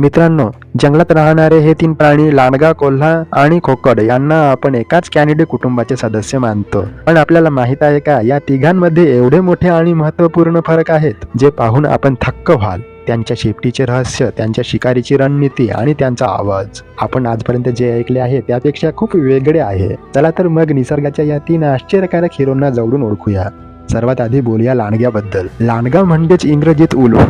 मित्रांनो जंगलात राहणारे हे तीन प्राणी लांडगा कोल्हा आणि खोकड यांना आपण एकाच कॅनेडी कुटुंबाचे सदस्य मानतो. पण आपल्याला माहीत आहे का या तिघांमध्ये एवढे मोठे आणि महत्त्वपूर्ण फरक आहेत जे पाहून आपण थक्क व्हाल. त्यांच्या शेपटीचे रहस्य त्यांच्या शिकारीची रणनीती आणि त्यांचा आवाज. आपण आजपर्यंत जे ऐकले आहे त्यापेक्षा खूप वेगळे आहे. चला तर मग निसर्गाच्या या तीन आश्चर्यकारक हिरोंना जवळून ओळखूया. सर्वात आधी बोलूया लांडग्याबद्दल. लांडगा म्हणजेच इंग्रजीत उल्फ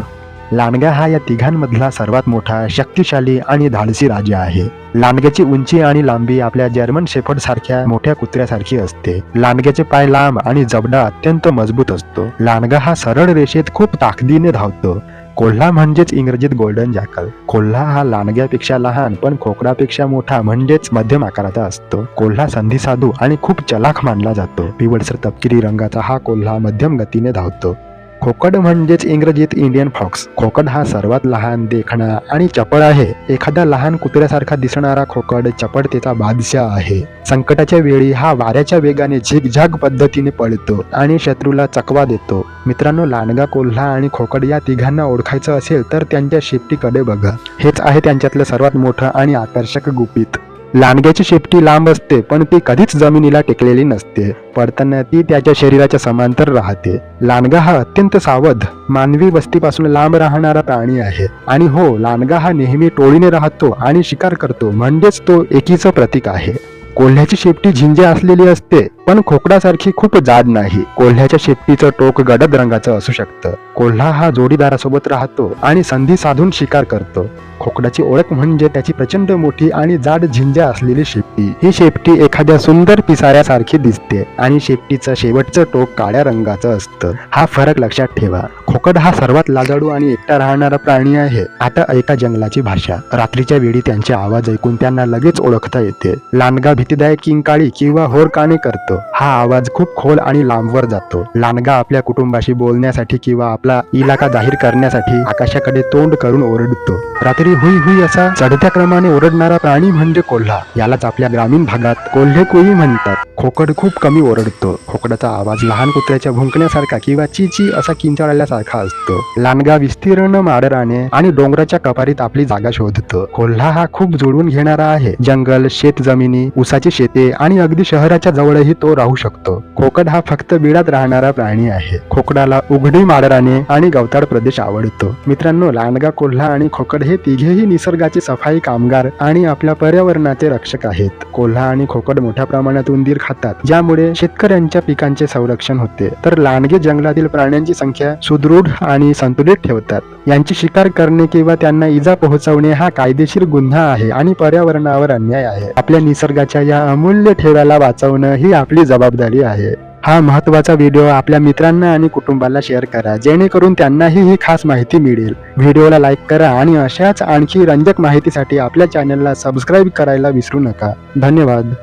लांडगा हा या तिघांमधला सर्वात मोठा शक्तिशाली आणि धाडसी राजा आहे. लांडग्याची उंची आणि लांबी आपल्या जर्मन शेफर्ड सारख्या मोठ्या कुत्र्यासारखी असते. लांडग्याचे पाय लांब आणि जबडा अत्यंत मजबूत असतो. लांडगा हा सरळ रेषेत खूप ताकदीने धावतो. कोल्हा म्हणजेच इंग्रजीत गोल्डन जॅकल कोल्हा हा लांडग्यापेक्षा लहान पण खोकडापेक्षा मोठा म्हणजेच मध्यम आकाराचा असतो. कोल्हा संधी साधू आणि खूप चलाख मानला जातो. पिवळसर तपकिरी रंगाचा हा कोल्हा मध्यम गतीने धावतो. खोकड म्हणजेच इंग्रजीत इंडियन फॉक्स खोकड हा सर्वात लहान देखणा आणि चपळ आहे. एखादा लहान कुत्र्यासारखा दिसणारा खोकड चपळतेचा बादशाह आहे. संकटाच्या वेळी हा वाऱ्याच्या वेगाने झिगझाग पद्धतीने पळतो आणि शत्रूला चकवा देतो. मित्रांनो लांडगा कोल्हा आणि खोकड या तिघांना ओळखायचं असेल तर त्यांच्या शेपटीकडे बघा. हेच आहे त्यांच्यातलं सर्वात मोठं आणि आकर्षक गुपित. लांडग्याची शेपटी लांब असते पण ती कधीच जमिनीला टेकलेली नसते. पडताना ती त्याच्या शरीराच्या समांतर राहते. लांडगा हा अत्यंत सावध मानवी वस्तीपासून लांब राहणारा प्राणी आहे. आणि हो लांडगा हा नेहमी टोळीने राहतो आणि शिकार करतो म्हणजेच तो एकीचं प्रतीक आहे. कोल्ह्याची शेपटी झिंजे असलेली असते पण खोकडासारखी खूप जाड नाही. कोल्ह्याच्या शेपटीचं टोक गडद रंगाचं असू शकतं. कोल्हा हा जोडीदारासोबत राहतो आणि संधी साधून शिकार करतो. खोकडाची ओळख म्हणजे त्याची प्रचंड मोठी आणि जाड झिंजा असलेली शेपटी. ही शेपटी एखाद्या सुंदर पिसाऱ्यासारखी दिसते आणि शेपटीचं शेवटचं टोक काळ्या रंगाचं असतं. हा फरक लक्षात ठेवा. खोकड हा सर्वात लाजाडू आणि एकटा राहणारा प्राणी आहे. आता ऐका जंगलाची भाषा. रात्रीच्या वेळी त्यांचे आवाज ऐकून त्यांना लगेच ओळखता येते. लांडगा भीतीदायक किंकाळी किंवा होरकाणे करतो. हा आवाज खूप खोल आणि लांबवर जातो. लांडगा आपल्या कुटुंबाशी बोलण्यासाठी किंवा आपला इलाका जाहीर करण्यासाठी आकाशाकडे तोंड करून ओरडतो. रात्री हुई हुई असा चढत्या क्रमाने ओरडणारा प्राणी म्हणजे कोल्हा. यालाच आपल्या ग्रामीण भागात कोल्हे कोळी म्हणतात. खोकड खूप कमी ओरडतो. खोकडाचा आवाज लहान कुत्र्याच्या भुंकण्यासारखा किंवा ची ची असा किंचाळल्यासारखा असतो. लांडगा विस्तीर्ण माडराने आणि डोंगराच्या कपारीत आपली जागा शोधतो. कोल्हा हा खूप जुळवून घेणारा आहे. जंगल शेत जमिनी उसाची शेते आणि अगदी शहराच्या जवळही तो राहू शकतो. खोकड हा फक्त बिळात राहणारा प्राणी आहे. खोकडाला उघडी माडराने आणि गवताळ प्रदेश आवडतो. मित्रांनो लांडगा कोल्हा आणि खोकड हे तिघेही निसर्गाचे सफाई कामगार आणि आपल्या पर्यावरणाचे रक्षक आहेत. कोल्हा आणि खोकड मोठ्या प्रमाणात उंदीर खातात ज्यामुळे शेतकऱ्यांच्या पिकांचे संरक्षण होते. तर लांडगे जंगलातील प्राण्यांची संख्या सुदृढ आणि संतुलित ठेवतात. यांची शिकार करणे किंवा त्यांना इजा पोहोचवणे हा कायदेशीर गुन्हा आहे आणि पर्यावरणावर अन्याय आहे. आपल्या निसर्गाच्या या अमूल्य ठेव्याला वाचवणं ही आपली जबाबदारी आहे. हा महत्त्वाचा व्हिडिओ आपल्या मित्रांना आणि कुटुंबाला शेअर करा. जेणेकरून त्यांनाही ही खास माहिती मिळेल. व्हिडिओला लाईक करा आणि अशाच आणखी रंजक माहितीसाठी आपल्या चॅनलला सबस्क्राईब करायला विसरू नका. धन्यवाद.